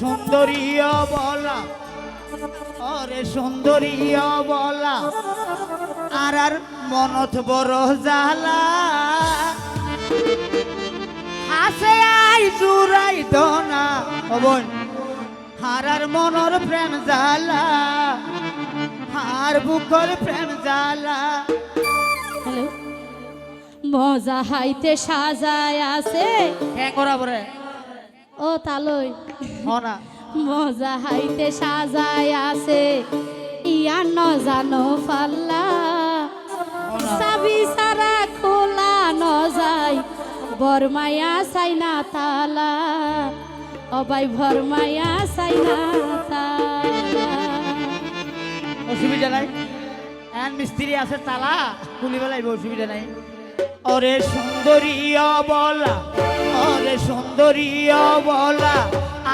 সুন্দরী বলা অরে সুন্দরী বলা আর আর মনত বড় জালা হাসে আই জুরাই দনা অবন হারার মনর প্রেম জালা হার বুকর প্রেম জালা হ্যালো মজা হাইতে সাজায় আছে। হ্যাঁ করা বরে ও তালই। মজা হাইতে সাজায় আছে ইয়া ন জানো পাল্লা চাবি সারা খোলা ন যায় বরমায়া চাই না তালা। অবাই ভরমায়া চাই না তালা। অসুবিধা নাই। এন মিস্ত্রি আছে তালা খুলি বেলাইব অসুবিধা নাই। অরে সুন্দরী বলা অরে সুন্দরী বলা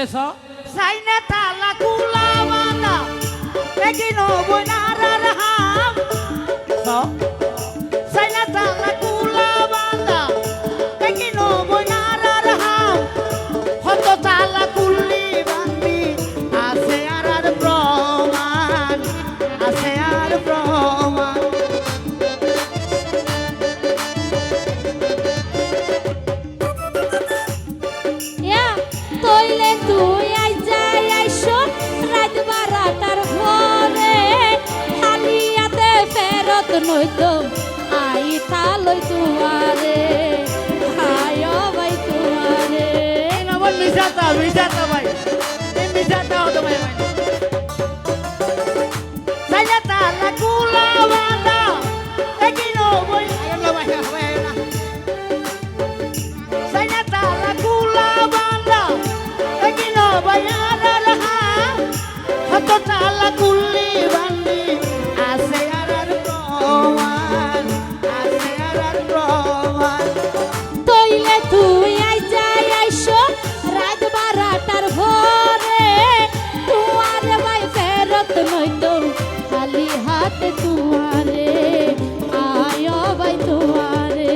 কইলেছ সাইনে তালা কুলা বান্দা একি নবই নারার নইতো আই তালই তুয়ারে আয় ভাই তুয়ারে নবল মিশাতা মিশাতা ভাই। মিশাতা হতো ভাই সাইয়াতা la kula খালি তোমারে, আয় ভাই তোমারে।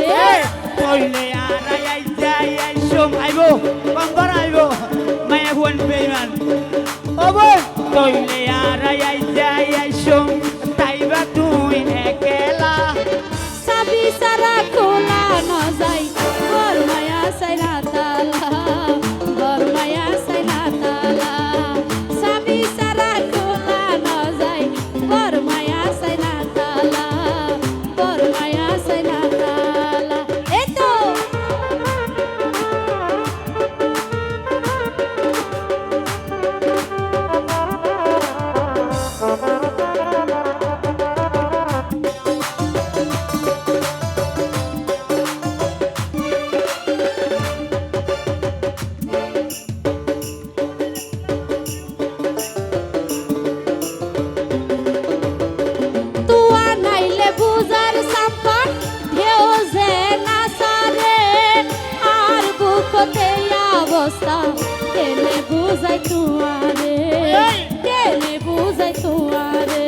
কইলে আর আই যাই, আই সোম আইব, কম্বর আইব, মায়া হুয়ান বেইমান। ওবো কইলে আর আই যাই, আই কেনে বুঝাই তোমারে? কেনে বুঝাই তোমারে?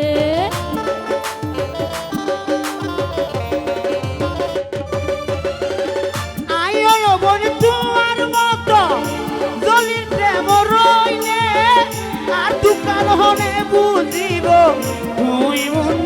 আর দোকান হলে বুঝিব তুই মন